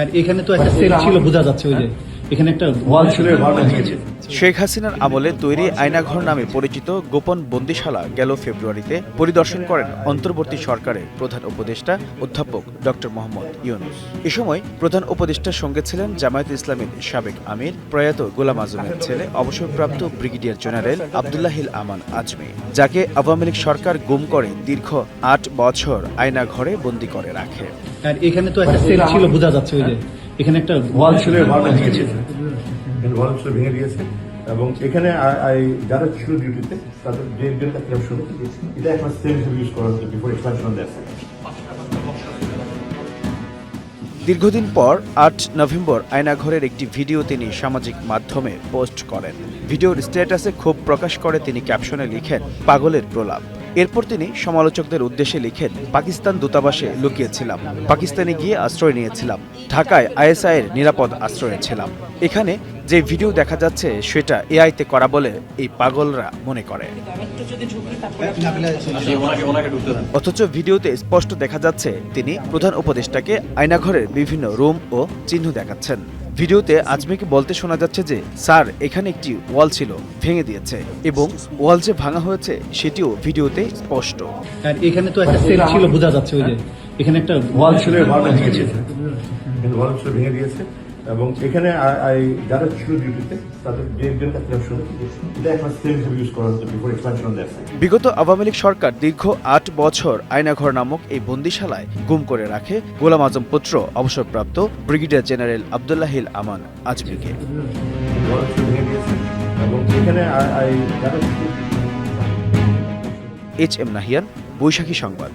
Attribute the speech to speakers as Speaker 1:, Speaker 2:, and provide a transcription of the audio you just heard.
Speaker 1: আর এখানে তো একটা সেল ছিল বোঝা যাচ্ছে ওই যে। এখানে একটা
Speaker 2: শেখ হাসিনার আমলে তৈরি আয়নাঘর নামে পরিচিত গোপন বন্দিশালা গেল ফেব্রুয়ারিতে পরিদর্শন করেন অন্তর্বর্তী সরকারের প্রধান উপদেষ্টা অধ্যাপক ডক্টর মোহাম্মদ ইউনুস। এ সময় প্রধান উপদেষ্টার সঙ্গে ছিলেন জামায়াত ইসলামের সাবেক আমির প্রয়াত গোলাম আজমের ছেলে অবসরপ্রাপ্ত ব্রিগেডিয়ার জেনারেল আবদুল্লাহিল আমান আজমি যাকে আওয়ামী লীগ সরকার গুম করে দীর্ঘ আট বছর আয়নাঘরে বন্দি করে রাখে।
Speaker 1: আর এখানে তো একটা সেল ছিল বোঝা যাচ্ছে ওই যে। এখানে একটা ওয়াল ছিল
Speaker 3: ভলম ছিল ভেঙে দিয়েছে। এবং এখানে যারা ছিল ডিউটিতে তাদের যে একজন একটা শুরু এটা এখন সেম হিসেবে ইউজ করা হচ্ছে বিফোর দ্য
Speaker 2: দীর্ঘদিন পর আট নভেম্বর আয়নাঘরের একটি ভিডিও তিনি সামাজিক মাধ্যমে পোস্ট করেন। ভিডিওর স্ট্যাটাসে ক্ষোভ প্রকাশ করে তিনি ক্যাপশনে লিখেন পাগলের প্রলাপ। এরপর তিনি সমালোচকদের উদ্দেশ্যে লিখেন, পাকিস্তান দূতাবাসে লুকিয়েছিলাম। পাকিস্তানে গিয়ে আশ্রয় নিয়েছিলাম। ঢাকায় আইএসআই এর নিরাপদ আশ্রয়ে ছিলাম। এখানে যে ভিডিও দেখা যাচ্ছে, সেটা এআইতে করা বলে এই পাগলরা মনে করে। অথচ ভিডিওতে স্পষ্ট দেখা যাচ্ছে, তিনি প্রধান উপদেষ্টাকে আয়নাঘরের বিভিন্ন রুম ও চিহ্ন দেখাচ্ছেন। ভিডিওতে আজমিকে বলতে শোনা যাচ্ছে যে স্যার এখানে একটি ওয়াল ছিল ভেঙে দিয়েছে এবং ওয়াল যে ভাঙা হয়েছে সেটিও ভিডিওতে স্পষ্ট।
Speaker 1: আর এখানে তো একটা সেল ছিল বোঝা যাচ্ছে ওই যে। এখানে একটা ওয়াল ছিল
Speaker 3: ভেঙে দিয়েছে। এবং এখানে যারা ছিল ডিউটিতে তাদের যে একজন এটা এখন সেম হিসেবে ইউজ করা হচ্ছে বিফোর এক্সপানশন অফ
Speaker 2: বিগত আওয়ামী লীগ সরকার দীর্ঘ আট বছর আয়নাঘর নামক এই বন্দিশালায় গুম করে রাখে গোলাম আজম পুত্র অবসরপ্রাপ্ত ব্রিগেডিয়ার জেনারেল আবদুল্লাহিল আমান আজমিকে
Speaker 3: এবং এখানে যারা
Speaker 2: এইচ এম নাহিয়ান বৈশাখী সংবাদ।